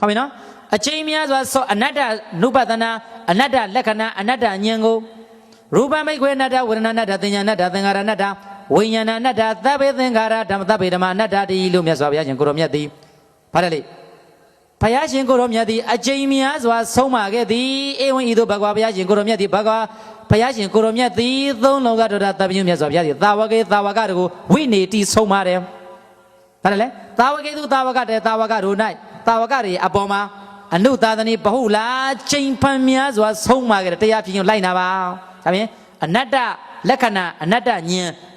ဟုတ်ပြီနော်အချိန်များစွာဆောအနတ္တနုပဒနာအနတ္တလက္ခဏာအနတ္တဉာဏ်ကိုရူပမိတ်ခွေအနတ္တဝေဒနာအနတ္တသင်ညာအနတ္တသင်္ခါရအနတ္တဝိညာဏအနတ္တသဗ္ဗေသင်္ခါရဓမ္မသဗ္ဗေဓမ္မအနတ္တတိလို့မြတ်စွာဘုရားရှင်ကိုရောမြတ်သည်ဗါတယ်လေဘုရားရှင်ကိုရောမြတ်သည်အချိန်များစွာဆုံးမခဲ့သည်အေဝံဤသို့ဘဂဝါဘုရားရှင်ကိုရောမြတ်သည်ဘဂဝါဘုရားရှင်ကိုရောမြတ်သည်သုံးလောကတော်တာတပ္ပညုမြတ်စွာဘုရားသည်သာဝကေသာဝကတို့ကိုဝိနေတိဆုံးမတယ်ဗါတယ်လေသာဝကေသူသာဝကတဲ့သာဝကတို့၌ သာဝကတွေအပေါ်မှာအနုသာသနိဘဟုလာချိန်ဖန်များစွာဆုံးမခဲ့တဲ့တရားဖြစ်ရင်လိုက်နာပါဒါဖြင့်အနတ္တလက္ခဏာအနတ္တဉာဏ်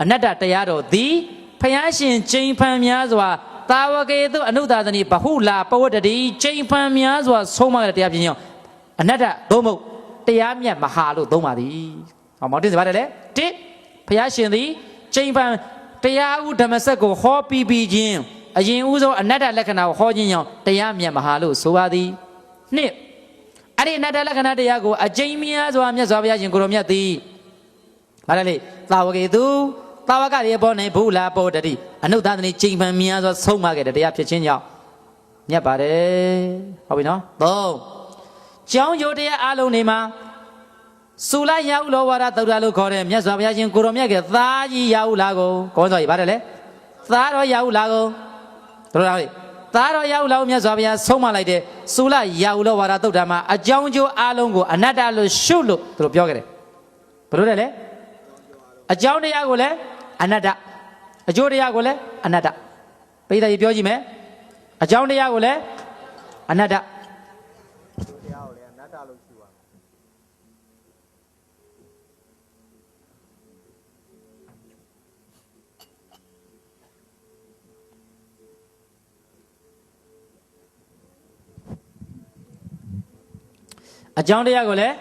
အနတ္တတရားတော်သည်ဖယားရှင်ချိန်ဖန်များစွာသာဝကေသူအနုသာသနိဘဟုလာပဝတ္တိချိန်ဖန်များစွာဆုံးမခဲ့တဲ့တရားဖြစ်ရင်အနတ္တသို့မဟုတ်တရားမြတ်မဟာလို့သုံးပါသည်ဟောမောတင်စပါတယ်လေတိဖယားရှင်သည်ချိန်ဖန်တရားဥဓမ္မစက်ကိုဟောပြီးပြီးချင်း အရင်ဥဆုံးအနတ္တလက္ခဏာကိုဟောခြင်းကြောင့်တရားမြတ်မဟာလို့ဆိုပါသည်နှစ်အဲ့ဒီအနတ္တလက္ခဏာတရားကိုအကျဉ်းများစွာမြတ်စွာဘုရားရှင်ကိုရောမြတ်သည်ဗါတယ်လေသာဝကေသူသာဝကရေပေါ်နေဘူးလာပေါ်တတိအနုသဒတိချိန်ပန်များစွာဆုံးမခဲ့တဲ့တရားဖြစ်ခြင်းကြောင့်မြတ်ပါတယ်ဟုတ်ပြီနော်သုံးကျောင်းယုတ်တရားအလုံးနေမှာစူလိုက်ရဟုလောဝါဒသုဒ္ဓလို့ခေါ်တဲ့မြတ်စွာဘုရားရှင်ကိုရောမြတ်ကသားကြီးရဟုလာကိုကောင်းစောကြီးဗါတယ်လေသားတော်ရဟုလာကို တို့လားဟဲ့သားတော်ရဟုလာကိုမြတ်စွာဘုရားဆုံးမလိုက်တဲ့စူလိုက်ရဟုလောဝါဒသုဒ္ဓမှာအကြောင်းကျိုးအလုံးကိုအနတ္တလို့ရှုလို့သူတို့ပြောခဲ့တယ်ဘယ်လိုလဲလဲအကြောင်းတရားကိုလည်းအနတ္တအကျိုးတရားကိုလည်းအနတ္တပိဋကကြီးပြောကြည့်မယ်အကြောင်းတရားကိုလည်းအနတ္တ တရားကိုလည်းအနတ္တလို့ရှိပါမယ် အကြောင်းတရားကိုလည်း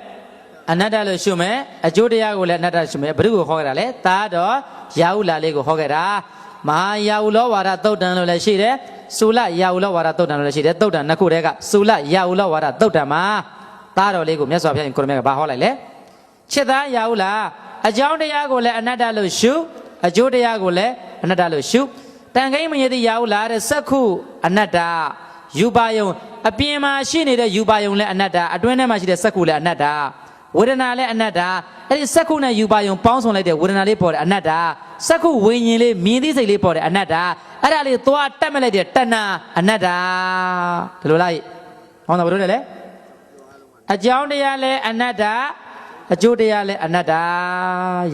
အနတ္တလို့ရှုမယ်အကျိုးတရားကိုလည်းအနတ္တရှုမယ်ဘယ်သူကိုဟောခဲ့တာလဲသာတော်ရာဟုလာလေးကိုဟောခဲ့တာမဟာရာဟုလောဝါဒသုတ်တန်လို့လည်းရှိတယ်သုလရာဟုလောဝါဒသုတ်တန်လို့လည်းရှိတယ်သုတ်တန်နှစ်ခုတည်းကသုလရာဟုလောဝါဒသုတ်တန်မှာသာတော်လေးကိုမြတ်စွာဘုရားရှင်ကိုရမြတ်ကဘာဟောလိုက်လဲချစ်သားရာဟုလာအကြောင်းတရားကိုလည်းအနတ္တလို့ရှုအကျိုးတရားကိုလည်းအနတ္တလို့ရှုတန်ခိမ့်မရတိရာဟုလာတဲ့စက္ခုအနတ္တယူပါယုံ အပြင်မှာရှိနေတဲ့ယူပါယုံလည်းအနတ္တအတွင်းထဲမှာရှိတဲ့စက္ခုလည်းအနတ္တဝေဒနာလည်းအနတ္တအဲ့ဒီစက္ခုနဲ့ယူပါယုံပေါင်းစုံလိုက်တဲ့ဝေဒနာလေးပေါ်တဲ့အနတ္တစက္ခုဝိညာဉ်လေးမြင်သိစိတ်လေးပေါ်တဲ့အနတ္တအဲ့ဒါလေးသွားတက်မဲ့လိုက်တဲ့တဏှာအနတ္တဒီလိုလားဟောတာဘယ်လိုလဲလဲအကြောင်းတရားလည်းအနတ္တအကျိုးတရားလည်းအနတ္တ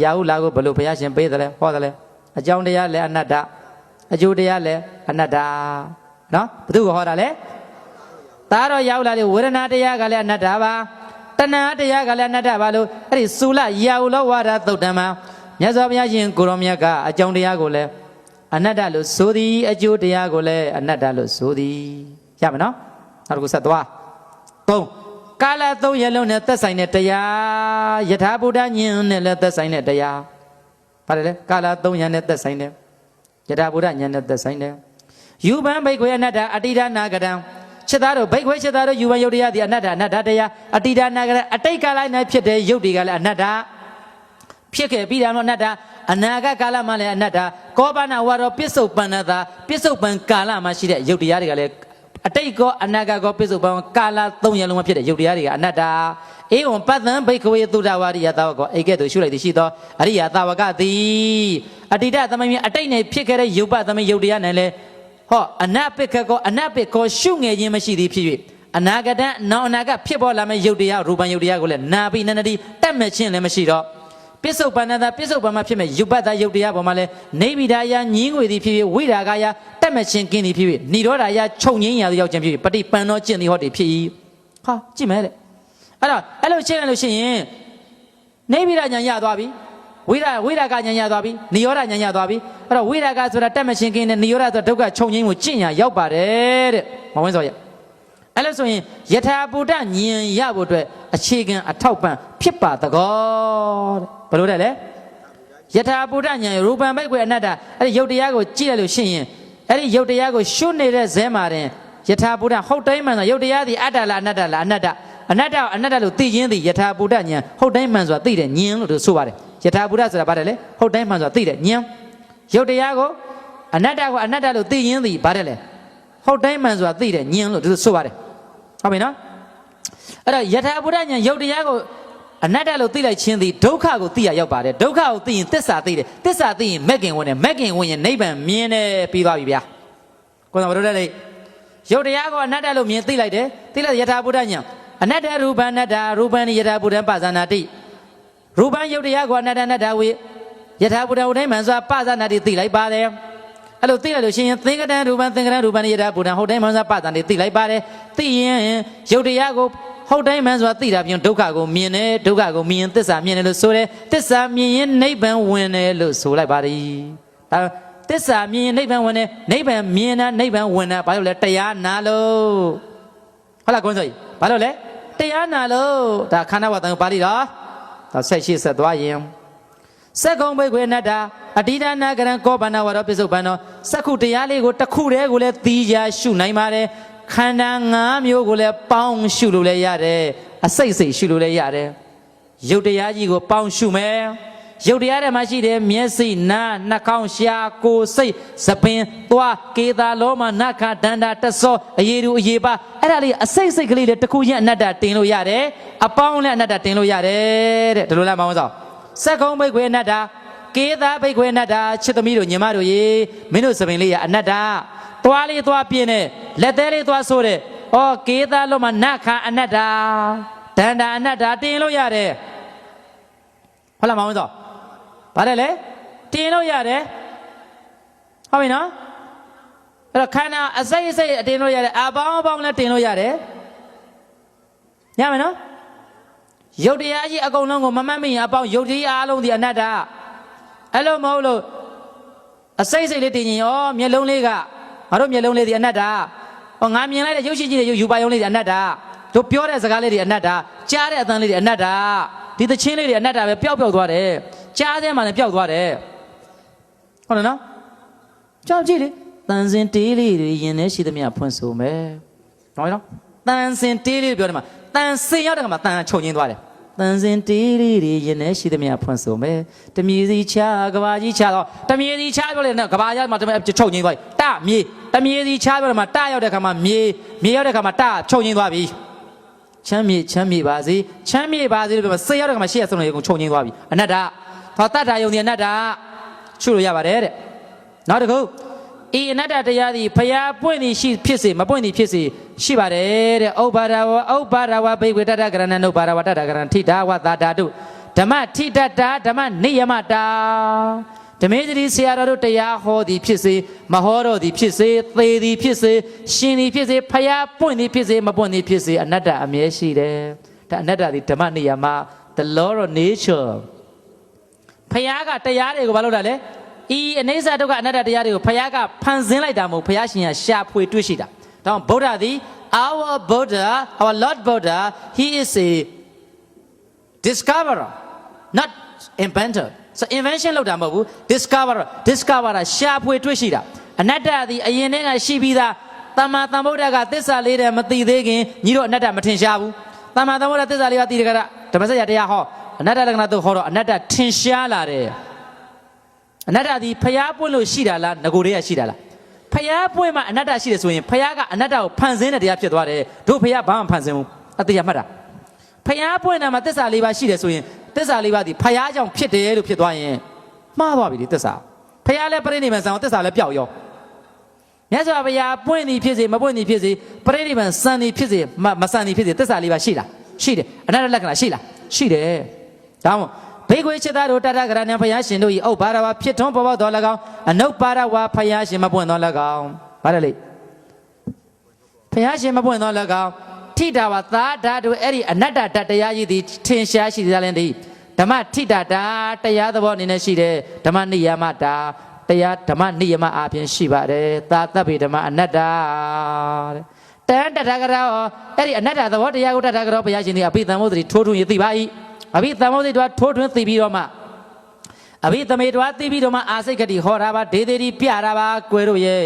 ရာဟုလာကိုဘယ်လိုဘုရားရှင်ပေးတယ်လဲဟောတယ်လဲအကြောင်းတရားလည်းအနတ္တအကျိုးတရားလည်းအနတ္တနော်ဘယ်သူကဟောတာလဲ သားတော်ရောက်လာတဲ့ဝေဒနာတရားကလည်းအနတ္တပါတဏှာတရားကလည်းအနတ္တပါလို့အဲ့ဒီသုလရာဟုလောဝါဒသုတ်တံမှာမြတ်စွာဘုရားရှင်ကိုရောမြတ်ကအကြောင်းတရားကိုလည်းအနတ္တလို့ဆိုသည်အကျိုးတရားကိုလည်းအနတ္တလို့ဆိုသည်ရမယ်နော်နောက်တစ်ခုဆက်သွားသုံးကာလသုံးရလုံးနဲ့သက်ဆိုင်တဲ့တရားယထာဘုဒ္ဓညင်နဲ့လည်းသက်ဆိုင်တဲ့တရားပါတယ်လေကာလသုံးရနဲ့သက်ဆိုင်တဲ့ယထာဘုဒ္ဓညင်နဲ့သက်ဆိုင်တဲ့ယူပံဘိက္ခွေအနတ္တအတိဒနာကတံ ချက်သားတို့ဘိက္ခွေချက်သားတို့ယူပံယုတ်တရားဒီအနတ္တအနတ္တတရားအတိဒနာကတံအတိတ်ကာလ၌ဖြစ်တဲ့ယုတ်တွေကလည်းအနတ္တဖြစ်ခဲ့ပြီးတယ်မလို့အနတ္တအနာဂတ်ကာလမှာလည်းအနတ္တကောပနာဝါရောပစ္စုပန်နတာပစ္စုပန်ကာလမှာရှိတဲ့ယုတ်တရားတွေကလည်းအတိတ်ကောအနာဂတ်ကောပစ္စုပန်ကာလသုံးရလုံးမှာဖြစ်တဲ့ယုတ်တရားတွေကအနတ္တအေဝံပတ္တံဘိက္ခဝေသုဒ္ဓဝါရိယသာဝကောဧကဲ့သို့ရှုလိုက်သည်ရှိသောအရိယသာဝကသည်အတိတသမိမြအတိတ်နဲ့ဖြစ်ခဲ့တဲ့ယုတ်ပသမိယုတ်တရားနဲ့လည်း ဟောအနပိခကောအနပိကောရှုငယ်ခြင်းမရှိသည်ဖြစ်၍အနာဂတနောင်အနာဂတ်ဖြစ်ပေါ်လာမယ့်ယုတ်တရားရူပံယုတ်တရားကိုလည်းနာပိနန္တိတတ်မဲ့ခြင်းလည်းမရှိတော့ပစ္စုပန်နတာပစ္စုပန်မှာဖြစ်မဲ့ယုပ္ပတယုတ်တရားပေါ်မှာလဲနေဗိဒာယညင်းငွေသည်ဖြစ်ဖြစ်ဝိရာဂယတက်မဲ့ခြင်းကင်းသည်ဖြစ်ဖြစ်ဏိရောဓာယချုပ်ငင်းရာသို့ရောက်ခြင်းဖြစ်ဖြစ်ပฏิပန်သောကျင့်သည်ဟောတည်ဖြစ်၏ဟာကြည့်မယ်လေအဲ့တော့အဲ့လိုရှင်းရလို့ရှိရင်နေဗိဒာညာရသွားပြီ ဝိရာဝိရာဂညာရသွားပြီဏိရောဓညာရသွားပြီအဲ့တော့ဝိရာဂဆိုတာတက်မဲ့ခြင်းကင်းတဲ့ဏိရောဓဆိုဒုက္ခချုပ်ငင်းကိုကျင့်ရာရောက်ပါတယ်တဲ့မဝင်းစောရအဲ့လို့ဆိုရင်ယထာဘူတဉာဏ်ရဖို့အတွက်အခြေခံအထောက်ပံ့ဖြစ်ပါတကောတဲ့ဘယ်လိုတဲ့လဲယထာဘူတဉာဏ်ရူပံဘိတ်ကွယ်အနတ္တအဲ့ဒီယုတ်တရားကိုကြည့်ရလို့ရှိရင်အဲ့ဒီယုတ်တရားကိုရှုနေတဲ့ဇဲမှာတင်ယထာဘူတဟုတ်တိုင်းမှန်ဆိုယုတ်တရားသည်အတ္တလားအနတ္တလားအနတ္တအနတ္တကိုအနတ္တလို့သိခြင်းသည်ယထာဘူတဉာဏ်ဟုတ်တိုင်းမှန်ဆိုတာသိတဲ့ဉာဏ်လို့သူဆိုပါတယ် ယထာဘူတဆိုတာဘာလဲလဲဟုတ်တိုင်းမှန်ဆိုတာသိတဲ့ဉာဏ်ယုတ်တရားကိုအနတ္တကိုအနတ္တလို့သိခြင်းသည်ဘာတဲ့လဲဟုတ်တိုင်းမှန်ဆိုတာသိတဲ့ဉာဏ်လို့သူဆိုပါတယ်ဟုတ်ပြီနော်အဲ့တော့ယထာဘုဒ္ဓဉာဏ်ယုတ်တရားကိုအနတ္တလို့သိလိုက်ခြင်းသည်ဒုက္ခကိုသိရရောက်ပါတယ်ဒုက္ခကိုသိရင်သစ္စာသိတယ်သစ္စာသိရင်မက်ခင်ဝင်တယ်မက်ခင်ဝင်ရင်နိဗ္ဗာန်မြင်တယ်ပြီးသွားပြီဗျာကိုယ်တော်ဘုရားလေယုတ်တရားကိုအနတ္တလို့မြင်သိလိုက်တယ်သိလိုက်ယထာဘုဒ္ဓဉာဏ်အနတ္တရူပအနတ္တရူပံယထာဘုဒ္ဓပဇာနာတိ ရူပံယုတ်တရားကိုအနတ္တအနတ္တဝေယထာဘုဒ္ဓဝိမှန်စွာပဇာနာတိသိလိုက်ပါတယ်အဲ့လိုသိလိုက်လို့ရှိရင်သင်္ကတံရူပံသင်္ကတံရူပံယထာဘုဒ္ဓဟုတ်တိုင်းမှန်စွာပတန်နေသိလိုက်ပါတယ်သိရင်ယုတ်တရားကိုဟုတ်တိုင်းမှန်စွာသိတာပြင်ဒုက္ခကိုမြင်တယ်ဒုက္ခကိုမြင်ရင်သစ္စာမြင်တယ်လို့ဆိုတယ်သစ္စာမြင်ရင်နိဗ္ဗာန်ဝင်တယ်လို့ဆိုလိုက်ပါသည်ဒါသစ္စာမြင်ရင်နိဗ္ဗာန်ဝင်တယ်နိဗ္ဗာန်မြင်တာနိဗ္ဗာန်ဝင်တာဘာလို့လဲတရားနာလို့ဟုတ်လားကွန်းစောကြီးဘာလို့လဲတရားနာလို့ဒါခန္ဓာဝတ္တန်ပါဠိတော် ဒါဆက်ရှိဆက်သွားရင်စက္ကုံဘိကွေနတ္တာအတိဒနာကရံကောပန္နဝရောပစ္စုပန်နောစက္ခုတရားလေးကိုတစ်ခုတည်းကိုလည်းတီးကြရှုနိုင်ပါတယ်ခန္ဓာ၅မျိုးကိုလည်းပေါင်းရှုလို့လည်းရတယ်အစိတ်စိတ်ရှုလို့လည်းရတယ်ရုပ်တရားကြီးကိုပေါင်းရှုမယ် ရုပ်တရားထဲမှာရှိတယ်မျက်စိနားနှာခေါင်းရှားကိုယ်စိတ်သပင်သွားကေတာလောမနခဒန္တာတဆောအယေတူအယေပါအဲ့ဒါလေးအစိတ်စိတ်ကလေးတွေတစ်ခုချင်းအနတ္တတင်လို့ရတယ်အပေါင်းလည်းအနတ္တတင်လို့ရတယ်တဲ့ဒီလိုလားမအောင်စောစက်ကုံဘိတ်ခွေအနတ္တာကေသာဘိတ်ခွေအနတ္တာချစ်သမီးတို့ညီမတို့ရေမင်းတို့စပင်လေးရအနတ္တာသွားလေးသွားပြင်းနဲ့လက်သေးလေးသွားဆိုးတဲ့ဩကေသာလုံးမနတ်ခါအနတ္တာဒန္တာအနတ္တာတင်လို့ရတယ်ဟုတ်လားမအောင်သော ဗါတယ်လေတင်လို့ရတယ်ဟုတ်ပြီနော်အဲ့တော့ခန္ဓာအစိတ်အစိတ်အတင်လို့ရတယ်အပေါင်းအပေါင်းလည်းတင်လို့ရတယ်ညမယ်နော်ယုတ်တရားကြီးအကုန်လုံးကိုမမှတ်မိရင်အပေါင်းယုတ်တရားအလုံးဒီအနတ္တအဲ့လိုမဟုတ်လို့အစိတ်စိတ်လေးတင်ရင်ဩမျက်လုံးလေးကငါတို့မျက်လုံးလေးဒီအနတ္တဩငါမြင်လိုက်တဲ့ရုပ်ရှိကြီးတဲ့ရုပ်ယူပါယုံလေးဒီအနတ္တတို့ပြောတဲ့စကားလေးတွေအနတ္တကြားတဲ့အသံလေးတွေအနတ္တဒီသချင်းလေးတွေအနတ္တပဲပျောက်ပျောက်သွားတယ် ကြားတဲ့မှလည်းပျောက်သွားတယ်ဟုတ်တယ်နော်ကြောက်ကြည့်လေတန်စင်တေးလေးတွေရင်ထဲရှိသမျှဖွင့်ဆိုမယ်နော်နော်တန်စင်တေးလေးပြောတယ်မှာတန်စင်ရောက်တဲ့ခါမှာတန်ချုပ်ငင်းသွားတယ်တန်စင်တေးလေးတွေရင်ထဲရှိသမျှဖွင့်ဆိုမယ်တမြေစီချကဘာကြီးချတော့တမြေစီချပြောတယ်နော်ကဘာရမှာတမြေချုပ်ငင်းသွားပြီတမြေတမြေစီချပြောတယ်မှာတရောက်တဲ့ခါမှာမြေမြေရောက်တဲ့ခါမှာတချုပ်ငင်းသွားပြီချမ်းမြေချမ်းမြေပါစေချမ်းမြေပါစေလို့ပြောမှာစေရောက်တဲ့ကမှာရှေ့ရဆုံးလေးကိုခြုံငင်းသွားပြီအနတ္တ သောတတ္တာယုံဒီအနတ္တချွလို့ရပါတယ်တဲ့နောက်တစ်ခုဤအနတ္တတရားသည်ဖျားပွင့်သည်ရှိဖြစ်စေမပွင့်သည်ဖြစ်စေရှိပါတယ်တဲ့ဥပ္ပါဒဝဥပ္ပါဒဝဘိဝေတတ္တကရဏနုပ္ပါဒဝတတ္တကရဏထိတာဝတာဓာတုဓမ္မထိတတ္တာဓမ္မနိယမတာဓမေသတိဆရာတော်တို့တရားဟောသည်ဖြစ်စေမဟောတော်သည်ဖြစ်စေသေသည်ဖြစ်စေရှင်သည်ဖြစ်စေဖျားပွင့်သည်ဖြစ်စေမပွင့်သည်ဖြစ်စေအနတ္တအမြဲရှိတယ်ဒါအနတ္တသည်ဓမ္မနိယမ the law of nature ဖျားကတရားတွေကိုဘာလုပ်တာလဲဤအနေစာဒုက္ခအနတ္တတရားတွေကိုဖျားကဖန်ဆင်းလိုက်တာမဟုတ်ဖျားရှင်ကရှာဖွေတွေ့ရှိတာဒါကြောင့်ဗုဒ္ဓသည် our Buddha our Lord Buddha he is a discoverer not inventor so invention လုပ်တာမဟုတ်ဘူး discoverer discoverer ရှာဖွေတွေ့ရှိတာအနတ္တသည်အရင်တည်းကရှိပြီးသားသမ္မာသမ္ဗုဒ္ဓကသစ္စာလေးတည်းမသိသေးခင်ညီတို့အနတ္တမထင်ရှားဘူးသမ္မာသမ္ဗုဒ္ဓသစ္စာလေးကသိတဲ့ကရဓမ္မစကြာတရားဟော အနတ္တလက္ခဏာတို့ဟောတော့အနတ္တထင်ရှားလာတယ်အနတ္တသည်ဖျားပွင့်လို့ရှိတာလားငကိုတည်းကရှိတာလားဖျားပွင့်မှအနတ္တရှိတယ်ဆိုရင်ဖျားကအနတ္တကိုဖန်ဆင်းတဲ့တရားဖြစ်သွားတယ်တို့ဖျားဘာမှဖန်ဆင်းဘူးအတေရမှတ်တာဖျားပွင့်တာမှာတစ္ဆာလေးပါရှိတယ်ဆိုရင်တစ္ဆာလေးပါဒီဖျားကြောင့်ဖြစ်တယ်လို့ဖြစ်သွားရင်မှားသွားပြီဒီတစ္ဆာဖျားလည်းပြိဋိဘံဆံအောင်တစ္ဆာလည်းပျောက်ရောမြတ်စွာဘုရားပွင့်သည်ဖြစ်စေမပွင့်သည်ဖြစ်စေပြိဋိဘံဆံသည်ဖြစ်စေမမဆံသည်ဖြစ်စေတစ္ဆာလေးပါရှိလားရှိတယ်အနတ္တလက္ခဏာရှိလားရှိတယ် ဒါမှမဟုတ်ဘေခွေချစ်သားတို့တတ္တကရဏံဘုရားရှင်တို့ဤဥပ္ပါဒဝါဖြစ်ထွန်းပေါ်ပေါက်တော်၎င်းအနုပ္ပါဒဝါဘုရားရှင်မပွင့်တော်၎င်းဗါတယ်လေဘုရားရှင်မပွင့်သော၎င်းထိတာဝသာဓာတုအဲ့ဒီအနတ္တတတရားကြီးသည်ထင်ရှားရှိသလားသည်ဓမ္မထိတာတာတရားသဘောအနေနဲ့ရှိတယ်ဓမ္မနိယမတာတရားဓမ္မနိယမအပြင်ရှိပါတယ်သာသဗ္ဗေဓမ္မအနတ္တတဲ့တန်တထာဂရောအဲ့ဒီအနတ္တသဘောတရားကိုတထာဂရောဘုရားရှင်သည်အဘိဓမ္မုဒ္ဒတိထိုးထွင်းရသိပါ၏ အဘိဓမ္မုဒ္ဒတိတို့ထိုးထွင်းသိပြီးတော့မှအဘိသမေတဝါသိပြီးတော့မှအာစိတ်ကတိဟောတာပါဒေသေးတိပြတာပါကွယ်တို့ရဲ့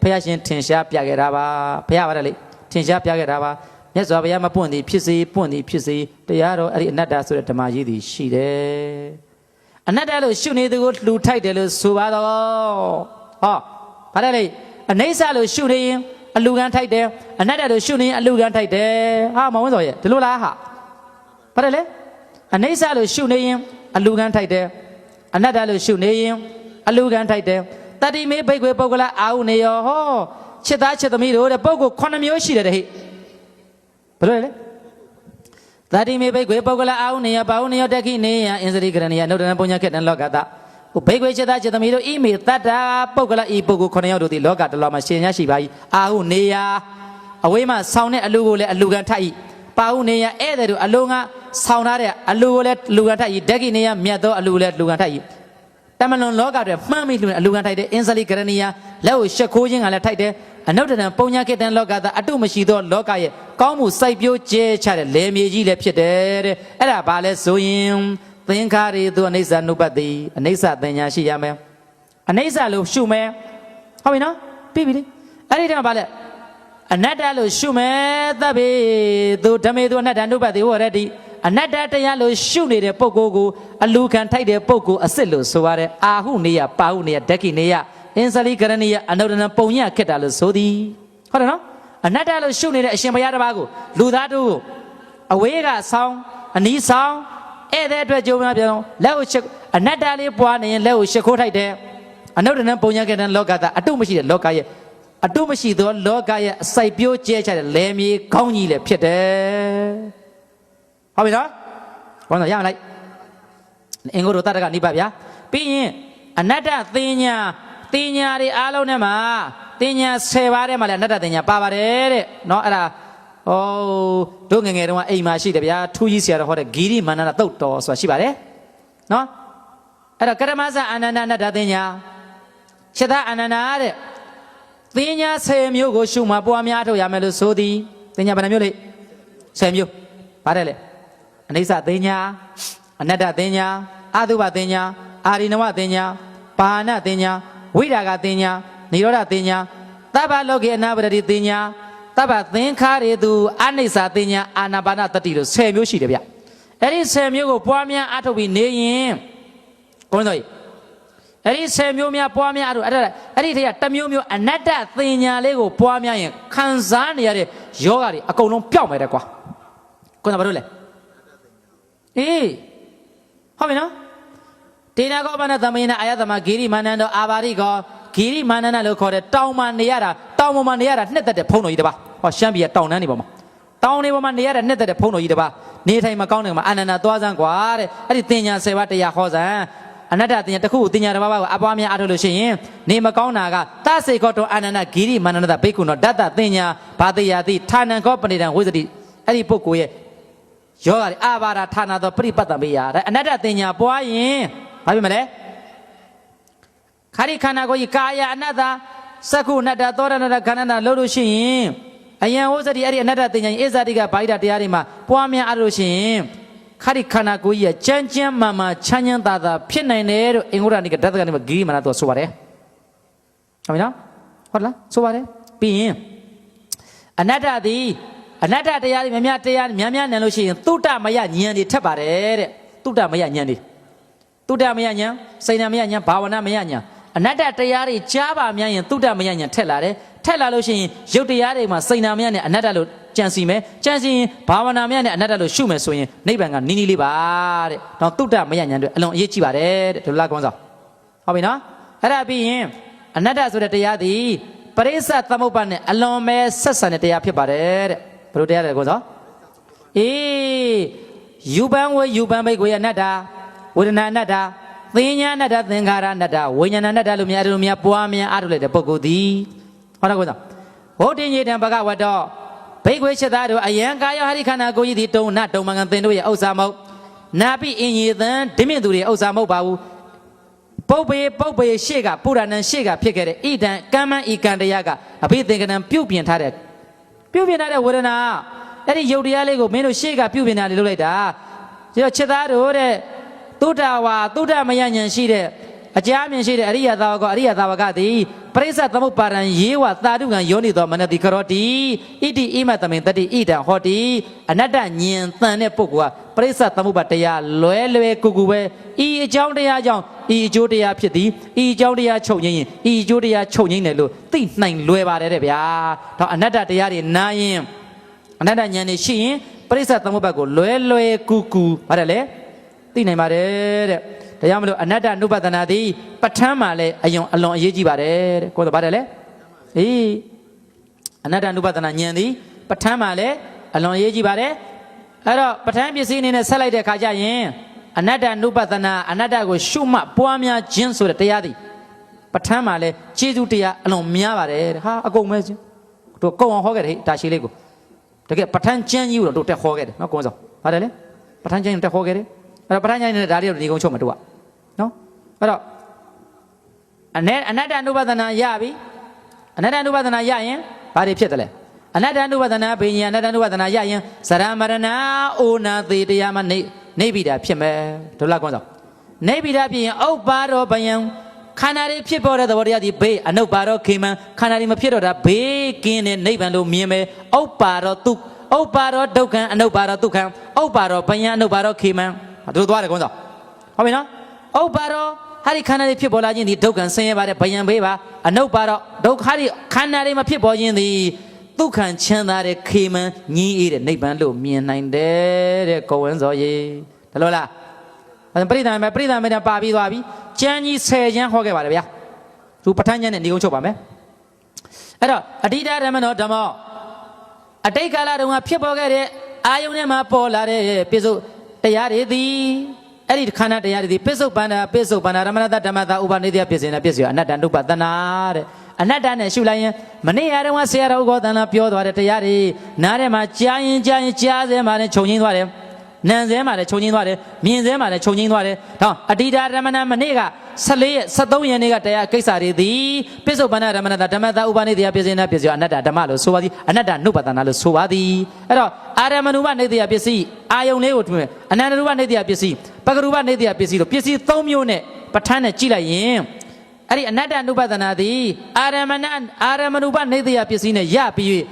ဖះရှင်ထင်ရှားပြခဲ့တာပါဖះပါတယ်လေထင်ရှားပြခဲ့တာပါမြတ်စွာဘုရားမပွင့်သည်ဖြစ်စေပွင့်သည်ဖြစ်စေတရားတော်အဲ့ဒီအနတ္တဆိုတဲ့ဓမ္မကြီးသည်ရှိတယ်အနတ္တလို့ရှုနေသူကိုလှူထိုက်တယ်လို့ဆိုပါတော့ဟောပါတယ်လေအနိစ္စလို့ရှုနေရင်အလူခံထိုက်တယ်အနတ္တလို့ရှုနေရင်အလူခံထိုက်တယ်ဟာမောင်ဝင်းစော်ရဲ့ဒီလိုလားဟာဘာလဲလဲ အနိစ္စလို့ရှုနေရင်အလူခံထိုက်တယ်အနတ္တလို့ရှုနေရင်အလူခံထိုက်တယ်တတိမေဘိတ်ခွေပုဂ္ဂလအာဟုနေရောဟောချစ်သားချစ်သမီးတို့တဲ့ပုဂ္ဂိုလ်9မျိုးရှိတယ်တဲ့ဟိဘယ်လိုလဲလဲသာတိမေဘိက္ခွေပုဂ္ဂလအာဟုနေယဘာဟုနေယတက်ခိနေယအင်္စရိကရဏီယနုဒ္ဒနပုညခေတံလောကတဟိုဘိက္ခွေချက်သားချက်သမီးတို့ဣမေတတ္တာပုဂ္ဂလဤပုဂ္ဂိုလ်9ယောက်တို့သည်လောကတလောမှာရှင်ရရှိပါ၏အာဟုနေယအဝေးမှာဆောင်းတဲ့အလူကိုလည်းအလူကန်ထပ်၏ပါဟုနေယဧည့်သည်တို့အလူက ဆောင်းထားတဲ့အလူကိုလည်းလူကန်ထပ်၏တက်ခိနေယမြတ်သောအလူကိုလည်းလူကန်ထပ်၏တမလွန်လောကတွေမှန်းမိလူအလူကန်ထိုက်တဲ့အင်္စလိကရဏီယလက်ကိုရှက်ခိုးခြင်းကလည်းထိုက်တယ်အနုတ္တရံပုံညာခေတံလောကတအတုမရှိသောလောကရဲ့ကောင်းမှုစိုက်ပျိုးကျဲချတဲ့လေမြေကြီးလည်းဖြစ်တယ်တဲ့အဲ့ဒါဘာလဲဆိုရင်သင်္ခါရီသူအနိစ္စနုပ္ပတိအနိစ္စသင်ညာရှိရမယ်အနိစ္စလို့ရှုမယ်ဟုတ်ပြီနော်ပြီးပြီလေအဲ့ဒီတည်းမှာဘာလဲအနတ္တလို့ရှုမယ်သဗ္ဗေသူဓမေသူအနတ္တနုပ္ပတိဟောရတိ အနတ္တတရားလို့ရှုနေတဲ့ပုဂ္ဂိုလ်ကိုအလူခံထိုက်တဲ့ပုဂ္ဂိုလ်အစ်စ်လို့ဆိုရတယ်အာဟုနေယပါဟုနေယဒက္ခိနေယအင်္စလိကရဏီယအနုဒ္ဒနပုံညခက်တာလို့ဆိုသည်ဟုတ်တယ်နော်အနတ္တလို့ရှုနေတဲ့အရှင်ဘုရားတစ်ပါးကိုလူသားတို့ကိုအဝေးကဆောင်းအနီးဆောင်းဧည့်သည်အတွက်ကြုံရပြန်လက်ကိုရှစ်အနတ္တလေးပွားနေရင်လက်ကိုရှစ်ခိုးထိုက်တယ်အနုဒ္ဒနပုံညခက်တဲ့လောကသားအတုမရှိတဲ့လောကရဲ့အတုမရှိသောလောကရဲ့အစိုက်ပြိုးကျဲချတဲ့လယ်မြေကောင်းကြီးလည်းဖြစ်တယ် ဟုတ်ပြီနော်ဘောတော့ရမလိုက်အင်္ဂုတ္တတတကနိဗ္ဗာန်ဗျာပြီးရင်အနတ္တသင်ညာသင်ညာတွေအားလုံးထဲမှာသင်ညာ10ပါးထဲမှာလည်းအနတ္တသင်ညာပါပါတယ်တဲ့เนาะအဲ့ဒါဟောတို့ငယ်ငယ်တုန်းကအိမ်မှာရှိတယ်ဗျာထူးကြီးဆရာတော်ဟောတဲ့ဂီရိမန္နနာတုတ်တော်ဆိုတာရှိပါတယ်เนาะအဲ့တော့ကရမဇအာနန္ဒအနတ္တသင်ညာရှစ်သားအာနန္ဒတဲ့သင်ညာ10မျိုးကိုရှုမှပွားများထုတ်ရမယ်လို့ဆိုသည်သင်ညာဘယ်နှမျိုးလဲ10မျိုးပါတယ်လေ အနိစ္စသင်ညာအနတ္တသင်ညာအတုပသင်ညာအာရိနဝသင်ညာပါဏသင်ညာဝိရာဂသင်ညာនិရောဓသင်ညာသဗ္ဗလောကေအနာပရတိသင်ညာသဗ္ဗသင်္ခါရေသူအနိစ္စသင်ညာအာနာပါနတတိလို့10မျိုးရှိတယ်ဗျအဲ့ဒီ10မျိုးကိုပွားများအထုတ်ပြီးနေရင်ကိုင်းတော်ကြီးအဲ့ဒီ10မျိုးများပွားများအထုတ်အဲ့ဒါအဲ့ဒီထက်ကတစ်မျိုးမျိုးအနတ္တသင်ညာလေးကိုပွားများရင်ခံစားနေရတဲ့ယောဂတွေအကုန်လုံးပျောက်မယ်တဲ့ကွာကိုင်းတော်ဘာလို့လဲ အေးဟုတ်ပြီနော်တေနာကောပနသမယနာအာယသမဂိရိမာနန္တောအာဘာရိကောဂိရိမာနန္ဒလို့ခေါ်တဲ့တောင်မှာနေရတာတောင်ပေါ်မှာနေရတာနှစ်သက်တဲ့ဖုံးတော်ကြီးတစ်ပါးဟောရှမ်းပြည်ကတောင်တန်းနေပေါ်မှာတောင်နေပေါ်မှာနေရတဲ့နှစ်သက်တဲ့ဖုံးတော်ကြီးတစ်ပါးနေထိုင်မကောင်းတယ်မှာအာနန္ဒသွားစမ်းကွာတဲ့အဲ့ဒီတင်ညာ၁၀ပါးတရားဟောစမ်းအနတ္တတင်ညာတစ်ခုကိုတင်ညာတစ်ပါးကိုအပွားများအားထုတ်လို့ရှိရင်နေမကောင်းတာကသစေကောတောအာနန္ဒဂိရိမာနန္ဒဘိက္ခုနောဒတ္တတင်ညာဘာတိယာတိဌာနံကောပဏိတံဝိဇ္ဇတိအဲ့ဒီပုဂ္ဂိုလ်ရဲ့ ယောဂါတွေအာဘာဒဌာနာသောပရိပတ်တမေယတဲ့အနတ္တတင်ညာပွားရင်ဘာဖြစ်မလဲခါရီခန္ဓာကိုယ်ကြီးကာယအနတ္တစက္ခုအနတ္တသောရဏတ္တခန္ဓာနာလို့လို့ရှိရင်အယံဝဇ္ဇတိအဲ့ဒီအနတ္တတင်ညာဣဇာတိကဗာဣဒတရားတွေမှာပွားများအားလို့ရှိရင်ခါရီခန္ဓာကိုယ်ကြီးကကြမ်းကြမ်းမာမာချမ်းချမ်းသာသာဖြစ်နိုင်တယ်လို့အင်္ဂုရနိကဓာတ်ကနေမှာဂိရိမာနတော့ဆိုပါတယ်ဟုတ်ပြီနော်ဟုတ်လားဆိုပါတယ်ပြီးရင်အနတ္တသည် အနတ္တတရားတွေများများတရားများများနံလို့ရှိရင်သုတ္တမယဉာဏ်တွေထက်ပါတယ်တဲ့သုတ္တမယဉာဏ်တွေတုဒ္ဒမယညာစိဏမယညာဘာဝနာမယညာအနတ္တတရားတွေကြားပါများရင်တုဒ္ဒမယညာထက်လာတယ်ထက်လာလို့ရှိရင်ရုပ်တရားတွေမှာစိဏမယနဲ့အနတ္တလို့ကြံစီမယ်ကြံစီရင်ဘာဝနာမယနဲ့အနတ္တလို့ရှုမယ်ဆိုရင်နိဗ္ဗာန်ကနီးနီးလေးပါတဲ့။တော့တုဒ္ဒမယညာတွေအလွန်အရေးကြီးပါတယ်တဲ့ဒုလကောင်းဆောင်ဟုတ်ပြီနော်အဲ့ဒါပြီးရင်အနတ္တဆိုတဲ့တရားသည်ပရိစ္ဆသမုပ္ပါနဲ့အလွန်ပဲဆက်ဆံတဲ့တရားဖြစ်ပါတယ်တဲ့ဘယ် လိုတရားလဲကောင်းဆောင်အေးယူပန်းဝေယူပန်းဘိတ်ကိုရအနတ္တဝေဒနာအနတ္တသင်ညာအနတ္တသင်္ခါရအနတ္တဝိညာဏအနတ္တလို့များအဲ့လိုများပွားများအားထုတ်လိုက်တဲ့ပုဂ္ဂိုလ်သည်ဟုတ်လားကိုသောဘုဒ္ဓညေတံဘဂဝတ္တောဘိတ်ခွေချက်သားတို့အယံကာယဟရိခန္ဓာကိုယ်ကြီးသည်တုံနတုံမင်္ဂသင်တို့ရဲ့ဥစ္စာမဟုတ်နာပိအင်ညေသံဓိမြင့်သူတွေဥစ္စာမဟုတ်ပါဘူးပုပ္ပေပုပ္ပေရှေ့ကပုရဏံရှေ့ကဖြစ်ခဲ့တဲ့ဣဒံကမ္မဤကံတရားကအဘိသင်္ကနံပြုတ်ပြင်ထားတဲ့ ပြုတ်ပြင်ထားတဲ့ဝေဒနာအဲ့ဒီယုတ်တရားလေးကိုမင်းတို့ရှေ့ကပြုတ်ပြင်တာလေးလုပ်လိုက်တာဒီတော့ချက်သားတို့တဲ့သုဒ္ဓဝါသုဒ္ဓမယဉဏ်ရှိတဲ့ အကြအမြင်ရှိတဲ့အရိယသာဝကအရိယသာဝကသည်ပရိစ္ဆသမုပ္ပါဒံယေဝသာဓုကံယောနိသောမနတိကရောတိဣတိဣမတမေတတိဣဒံဟောတိအနတ္တညင်တန်တဲ့ပုဂ္ဂိုလ်ကပရိစ္ဆသမုပ္ပါတရားလွဲလွဲကူကူပဲဤအကြောင်းတရားကြောင့်ဤအကျိုးတရားဖြစ်သည်ဤအကြောင်းတရားချုပ်ငိမ့်ရင်ဤအကျိုးတရားချုပ်ငိမ့်တယ်လို့သိနိုင်လွယ်ပါတယ်တဲ့ဗျာတော့အနတ္တတရားတွေနာရင်အနတ္တဉာဏ်တွေရှိရင်ပရိစ္ဆသမုပ္ပါကိုလွဲလွဲကူကူပါတယ်လေသိနိုင်ပါတယ်တဲ့ ဒါကြောင့်မလို့အနတ္တနုပဒနာသည်ပဋ္ဌာန်းမှာလည်းအယုံအလွန်အရေးကြီးပါတယ်တဲ့ကိုယ်တော့ပါတယ်လေအေးအနတ္တနုပဒနာဉာဏ်သည်ပဋ္ဌာန်းမှာလည်းအလွန်အရေးကြီးပါတယ်အဲ့တော့ပဋ္ဌာန်းပစ္စည်းအနေနဲ့ဆက်လိုက်တဲ့ခါကျရင်အနတ္တနုပဒနာအနတ္တကိုရှုမှတ်ပွားများခြင်းဆိုတဲ့တရားသည်ပဋ္ဌာန်းမှာလည်းခြေစုတရားအလွန်များပါတယ်တဲ့ဟာအကုန်မဲချင်းတို့ကုံအောင်ဟောခဲ့တယ်ဟဲ့ဒါရှိလေးကိုတကယ်ပဋ္ဌာန်းကျမ်းကြီးကိုတော့တို့တက်ခေါ်ခဲ့တယ်နော်ကိုယ်ဆောင်ပါတယ်လေပဋ္ဌာန်းကျမ်းကြီးတက်ခေါ်ခဲ့တယ် အဲ့တော့ပဋ္ဌာန်းဉာဏ်နဲ့ဒါလေးကိုနေကုန်းချုပ်မတူอ่ะနော်အဲ့တော့အနအနတ္တ Anu ပဒနာရပြီအနတ္တ Anu ပဒနာရရင်ဘာတွေဖြစ်တယ်လဲအနတ္တ Anu ပဒနာဘိညာအနတ္တ Anu ပဒနာရရင်ဇရမရဏအိုနာသေတရားမနေနေပြီတာဖြစ်မယ်ဒုလကွန်ဆောင်နေပြီတာဖြစ်ရင်ဥပ္ပါရောဘယံခန္ဓာတွေဖြစ်ပေါ်တဲ့သဘောတရားဒီဘေးအနုပါရောခေမံခန္ဓာတွေမဖြစ်တော့တာဘေးကင်းတဲ့နိဗ္ဗာန်လို့မြင်မယ်ဥပ္ပါရောသူဥပ္ပါရောဒုက္ခံအနုပါရောဒုက္ခံဥပ္ပါရောဘယံအနုပါရောခေမံ တို့သွားတယ်ကွန်းဆောင်ဟုတ်ပြီနော်ဥပ္ပါရောဟာဒီခန္ဓာတွေဖြစ်ပေါ်လာခြင်းဒီဒုက္ခံဆင်းရဲပါတယ်ဘယံဘေးပါအနုပ္ပါရောဒုက္ခတွေခန္ဓာတွေမဖြစ်ပေါ်ခြင်းဒီဒုက္ခံချမ်းသာတဲ့ခေမံညင်းအေးတဲ့နိဗ္ဗာန်လို့မြင်နိုင်တယ်တဲ့ကိုဝင်းစောရေဒါလို့လားအဲပရိသတ်မယ်ပရိသတ်မယ်ပါပြီးသွားပြီကျမ်းကြီး10ကျမ်းဟောခဲ့ပါတယ်ဗျာသူပဋ္ဌာန်းကျမ်းနဲ့နေကုန်းချုပ်ပါမယ်အဲ့တော့အဋ္ဌိတဓမ္မနောဓမ္မောအတိတ်ကာလတုန်းကဖြစ်ပေါ်ခဲ့တဲ့အာယုန်ထဲမှာပေါ်လာတဲ့ပိစုတ ရားတွေသည်အဲ့ဒီခန္ဓာတရားတွေသည်ပိစုပန္နာပိစုပန္နာရမဏတဓမ္မတာဥပနိဒေယပြည့်စင်တဲ့ပြည့်စုံအနတ္တနုပတနာတဲ့အနတ္တနဲ့ရှုလိုက်ရင်မနေ့ရတုန်းကဆရာတော်ဥက္ကောသန္တာပြောသွားတဲ့တရားတွေနားထဲမှာကြားရင်ကြားရင်ကြားစဲမှာနဲ့ခြုံငင်းသွားတယ် နန်စဲမှာလည်းခြုံငင်းသွားတယ်မြင်စဲမှာလည်းခြုံငင်းသွားတယ်ဒါအတ္တိတာရမဏမနေ့က14ရက်73ရက်နေ့ကတရားကိစ္စတွေသည်ပိစ္ဆုပန္နရမဏတာဓမ္မတာဥပနိဒေယပြည့်စင်တဲ့ပြည့်စုံအနတ္တဓမ္မလို့ဆိုပါသည်အနတ္တနုပတနာလို့ဆိုပါသည်အဲ့တော့အာရမဏုပနေတယပစ္စည်းအာယုံလေးကိုတွင်အနန္တရူပနေတယပစ္စည်းပကရူပနေတယပစ္စည်းလို့ပစ္စည်း၃မျိုးနဲ့ပဋ္ဌာန်းနဲ့ကြည့်လိုက်ရင်အဲ့ဒီအနတ္တနုပဒနာသည်အာရမဏအာရမဏုပနေတယပစ္စည်းနဲ့ရပြီး၍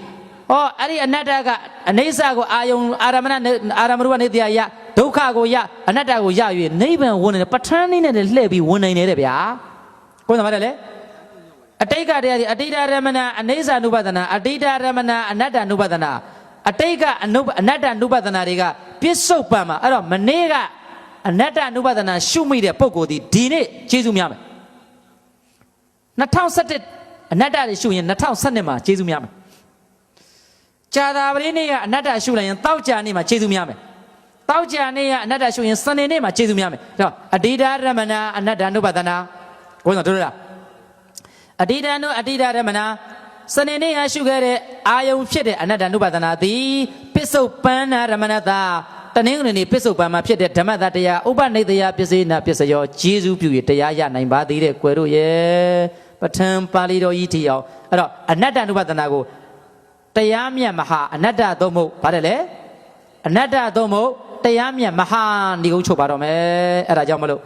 ဟောအဲ့ဒီအနတ္တကအနိစ္စကိုအာယုံအာရမဏအာရမဏုပနေတယရဒုက္ခကိုရအနတ္တကိုရ၍နိဗ္ဗာန်ဝင်နေတယ်ပဋ္ဌာန်းနည်းနဲ့လည်းလှည့်ပြီးဝင်နိုင်တယ်တဲ့ဗျာကိုယ်သမတ်တယ်လေအတိတ်ကတရားဒီအတိတ်ရမဏအနေစာနုပဒနာအတိတ်ရမဏအနတ္တနုပဒနာအတိတ်ကအနုအနတ္တနုပဒနာတွေကပြစ္ဆုတ်ပံမှာအဲ့တော့မနေ့ကအနတ္တနုပဒနာရှုမိတဲ့ပုံကိုယ်ဒီဒီနေ့ကျေးဇူးများမယ်2017အနတ္တတွေရှုရင်2012မှာကျေးဇူးများမယ် ကြာသာပတိနေ့ကအနတ္တရှုလိုက်ရင်တောက်ကြနေ့မှာကျေးဇူးများမယ်တောက်ကြနေ့ကအနတ္တရှုရင်စနေနေ့မှာကျေးဇူးများမယ်အဲ့တော့အတိဒရမဏအနတ္တနုပဒနာကိုယ်တော့တို့လားအတိဒနုအတိဒရမဏစနေနေ့ကရှုခဲ့တဲ့အာယုံဖြစ်တဲ့အနတ္တနုပဒနာသည်ပစ္စုပန်နာရမဏတာတနင်္ဂနွေနေ့ပစ္စုပန်မှာဖြစ်တဲ့ဓမ္မတာတရားဥပနိတယပစ္စေနာပစ္စယောဂျေဇူးပြု၍တရားရနိုင်ပါသေးတဲ့ကွယ်တို့ရဲ့ပဋ္ဌံပါဠိတော်ဤထီအောင်အဲ့တော့အနတ္တနုပဒနာကို တရားမြတ်မဟာအနတ္တသို့မဟုတ်ဗါတယ်လေအနတ္တသို့မဟုတ်တရားမြတ်မဟာဏီကုန်းချုပ်ပါတော့မယ်အဲ့ဒါကြောင့်မလို့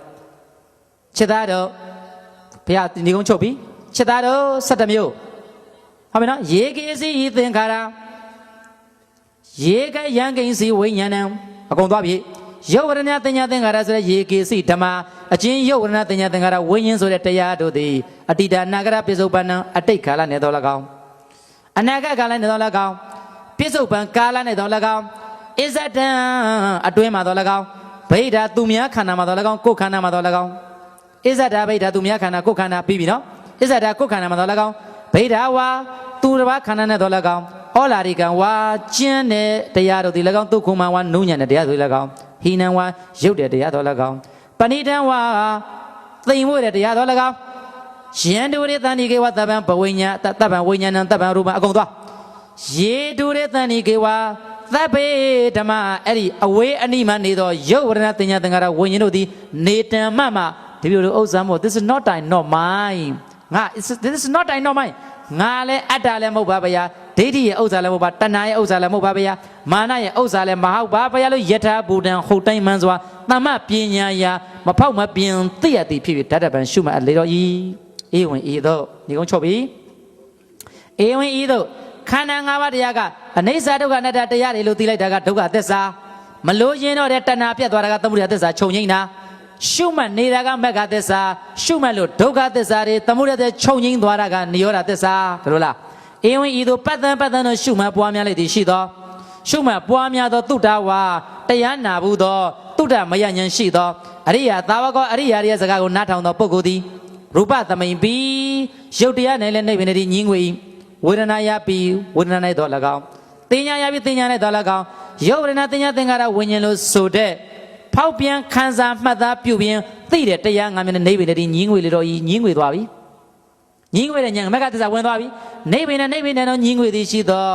ခြေသားတော့ဘုရားဏီကုန်းချုပ်ပြီခြေသားတော့7မျိုးဟုတ်ပြီနော်ရေကေစီဤသင်္ခါရရေကယံကိဉ္စီဝိညာဏံအကုန်သွားပြီယုတ်ဝရဏတင်ညာသင်္ခါရဆိုတဲ့ရေကေစီဓမ္မအချင်းယုတ်ဝရဏတင်ညာသင်္ခါရဝိညာဉ်ဆိုတဲ့တရားတို့သည်အတ္တိဒါနာဂရပိစုပန္နံအတိတ်ခါလနဲ့တော်၎င်း အနာဂတ်ခါလနဲ့တော်၎င်းပိစုပန်ကာလနဲ့တော်၎င်းအစ္ဆဒံအတွင်းမှာတော့၎င်းဗိဓာသူများခန္ဓာမှာတော့၎င်းကိုယ်ခန္ဓာမှာတော့၎င်းအစ္ဆဒာဗိဓာသူများခန္ဓာကိုယ်ခန္ဓာပြီးပြီနော်အစ္ဆဒာကိုယ်ခန္ဓာမှာတော့၎င်းဗိဓာဝါသူတစ်ပါးခန္ဓာနဲ့တော့၎င်းဩလာရိကံဝါကျင်းတဲ့တရားတို့ဒီ၎င်းဒုက္ခမဝါနုညံတဲ့တရားတို့ဒီ၎င်းဟိနံဝါရုပ်တဲ့တရားတို့၎င်းပဏိတံဝါသိမ်ဝဲတဲ့တရားတို့၎င်း ယန္တုရေတန်ဒီကေဝတပံဘဝိညာတပံဝိညာဏံတပံရူပံအကုန်သွားရေတုရေတန်ဒီကေဝသဗ္ဗေဓမ္မအဲ့ဒီအဝေးအနိမနေသောရုပ်ဝရဏတင်ညာသင်္ကာရဝိညာဉ်တို့သည်နေတံမမဒီလိုလိုဥစ္စာမို့ this is not time not mine ငါ this is not time not mine ငါလည်းအတ္တလည်းမဟုတ်ပါဗျာဒိဋ္ဌိရဲ့ဥစ္စာလည်းမဟုတ်ပါတဏှာရဲ့ဥစ္စာလည်းမဟုတ်ပါဗျာမာနရဲ့ဥစ္စာလည်းမဟုတ်ပါဗျာလို့ယထာဘူတံဟုတ်တိုင်းမှန်စွာတမ္မပညာယာမဖောက်မပြင်းသိရသည်ဖြစ်ဖြစ်ဓာတ်တပံရှုမှတ်အလေတော်ဤ အေဝင်ဤသို့ဒီကုန်းချုပ်ပြီအေဝင်ဤသို့ခန္ဓာ၅ပါးတရားကအနေစာဒုက္ခအနတ္တတရားတွေလို့သိလိုက်တာကဒုက္ခသစ္စာမလို့ရင်တော့တဲ့တဏှာပြတ်သွားတာကသမုဒယသစ္စာခြုံငိမ့်တာရှုမှတ်နေတာကမက္ခသစ္စာရှုမှတ်လို့ဒုက္ခသစ္စာတွေသမုဒယသစ္စာခြုံငိမ့်သွားတာကနိရောဓသစ္စာဒါလို့လားအေဝင်ဤသို့ပတ်တန်ပတ်တန်တော့ရှုမှတ်ပွားများလိုက်သည်ရှိသောရှုမှတ်ပွားများသောတုတ္တဝါတရားနာဘူးသောတုတ္တမယဉဏ်ရှိသောအရိယာသာဝကောအရိယာရဲ့စကားကိုနားထောင်သောပုဂ္ဂိုလ်သည် ရူပသမိန်ပြီးရုပ်တရားနဲ့လည်းနိဗ္ဗာန်တည်းညင်းငွေ၏ဝေဒနာရပြီးဝေဒနာ၌တော့၎င်းတင်ညာရပြီးတင်ညာ၌တော့၎င်းရုပ်ဝေဒနာတင်ညာသင်္ခါရဝิญဉ်လို့ဆိုတဲ့ဖောက်ပြန်ခံစားမှတ်သားပြုပြင်သိတဲ့တရားငါမျက်နှာနိဗ္ဗာန်တည်းညင်းငွေလေတော့ဤညင်းငွေသွားပြီညီငွေတဲ့ညာမက္ကသစ္စာဝင်သွားပြီနေပင်နဲ့နေပင်နဲ့တော့ညီငွေသည်ရှိသော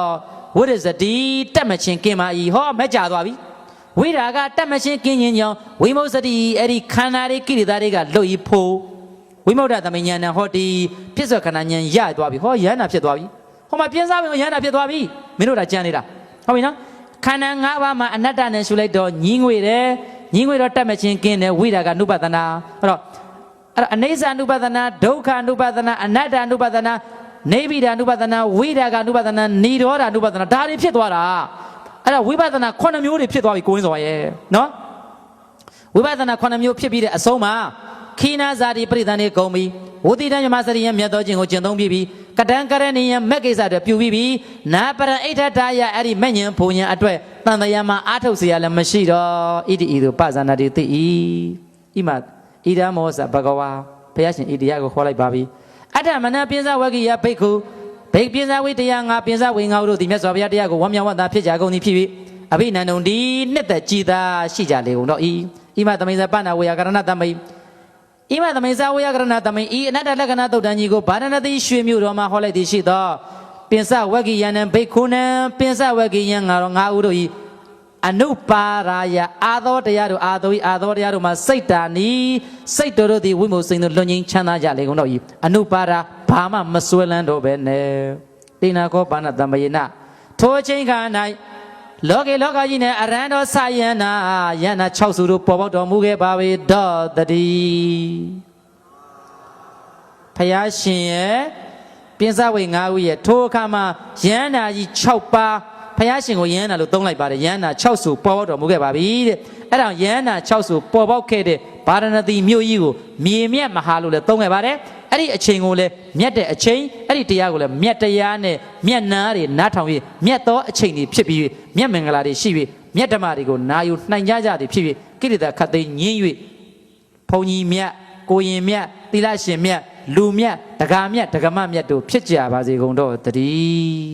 ဝိရဇတိတက်မချင်းကင်ပါဤဟောမကြသွားပြီဝိရာကတက်မချင်းကင်းခြင်းကြောင့်ဝိမု स တိအဲ့ဒီခန္ဓာတွေကိရိတာတွေကလွတ်ဤဖို့ ဝိမု ddha သမဉာဏဟောတိဖြစ်စောခန္ဓာဉာဏ်ရသွားပြီဟောယန္တာဖြစ်သွားပြီဟောမှာပြင်းစားပြီဟောယန္တာဖြစ်သွားပြီမင်းတို့ကကြံနေတာဟုတ်ပြီနော်ခန္ဓာ၅ပါးမှာအနတ္တနဲ့ရှုလိုက်တော့ညီငွေတယ်ညီငွေတော့တက်မချင်းကင်းတယ်ဝိရာကနုပဒနာအဲ့တော့အဲ့တော့အနေဆာနုပဒနာဒုက္ခနုပဒနာအနတ္တနုပဒနာနေဗိဒာနုပဒနာဝိရာဂနုပဒနာနိရောဓနုပဒနာဒါတွေဖြစ်သွားတာအဲ့ဒါဝိပဿနာ9မျိုးတွေဖြစ်သွားပြီကိုင်းစော်ရဲ့နော်ဝိပဿနာ9မျိုးဖြစ်ပြီးတဲ့အဆုံးမှာ ခိနာဇာတိပရိသန်နေကုန်ပြီဝတိတံယမစရိယမြတ်တော်ခြင်းကိုကျင့်သုံးပြီးပြီကတံကရဏီယမက်ကိစ္စတွေပြုပြီးပြီနာပရံအိဋ္ဌတာယအဲ့ဒီမဲ့ညင်ဘုံညင်အတွက်တန်တရာမှာအာထုတ်เสียလည်းမရှိတော့ဣတိဤသို့ပဇာနာတိသိဤဣမဣဒံမောဇဘဂဝါဘုရားရှင်ဣတိယကိုခေါ်လိုက်ပါပြီအတ္တမနပိစဝဂိယဘိက္ခုဘိက္ပိစဝိတရားငါပိစဝေငါတို့ဒီမြတ်စွာဘုရားတရားကိုဝမ်းမြောက်ဝမ်းသာဖြစ်ကြကုန်သည်ဖြစ်ပြီးအဘိနန္ဒုံဒီနှစ်သက်ကြည်သာရှိကြလေကုန်တော့ဤဣမသမိန်ဇပနာဝေယကရဏတမိတ် ဣမသမိန်စာဝယကရဏသမိန်ဤအနတ္တလက္ခဏာသုတ်တန်ကြီးကိုဗာရဏတိရွှေမြို့တော်မှာဟောလိုက်သည်ရှိသောပင်စဝဂိယံနံဘိက္ခုနံပင်စဝဂိယံငါတော်ငါဥတို့ဤအနုပါရာယအာသောတရားတို့အာသောဤအာသောတရားတို့မှာစိတ်တာနီစိတ်တော်တို့သည်ဝိမုစိန်တို့လွန်ငင်းချမ်းသာကြလေကုန်တော့ဤအနုပါရာဘာမှမစွဲလန်းတော့ပဲနဲ့တိနာခောဘာနာတမ္ပယေနထိုအချိန်ခါ၌ လောကေလောကကြီးနဲ့အရန်တော်ဆယန္နာယန္နာ6စုတို့ပေါ်ပေါက်တော်မူခဲ့ပါပေတော့တတိဖယားရှင်ရဲ့ပြင်းစဝေ၅ဦးရဲ့ထိုအခါမှာယန္နာကြီး6ပါးဖယားရှင်ကိုယန္နာလို့သုံးလိုက်ပါတယ်ယန္နာ6စုပေါ်ပေါက်တော်မူခဲ့ပါပြီတဲ့အဲ့ဒါယန္နာ6စုပေါ်ပေါက်ခဲ့တဲ့ဗာရဏသီမြို့ကြီးကိုမြေမြတ်မဟာလို့လည်းသုံးခဲ့ပါတယ် အဲ့ဒီအချိန်ကိုလည်းမြတ်တဲ့အချိန်အဲ့ဒီတရားကိုလည်းမြတ်တရားနဲ့မြတ်နာတွေနားထောင်ပြီးမြတ်သောအချိန်တွေဖြစ်ပြီးမြတ်မင်္ဂလာတွေရှိပြီးမြတ်ဓမ္မတွေကိုနာယူနှိုင်ကြကြသည်ဖြစ်ပြီးကိရိတာခတ်သိမ်းညင်း၍ဘုံကြီးမြတ်ကိုရင်မြတ်သီလရှင်မြတ်လူမြတ်ဒဂါမြတ်ဒဂမမြတ်တို့ဖြစ်ကြပါစေကုန်တော့တည်း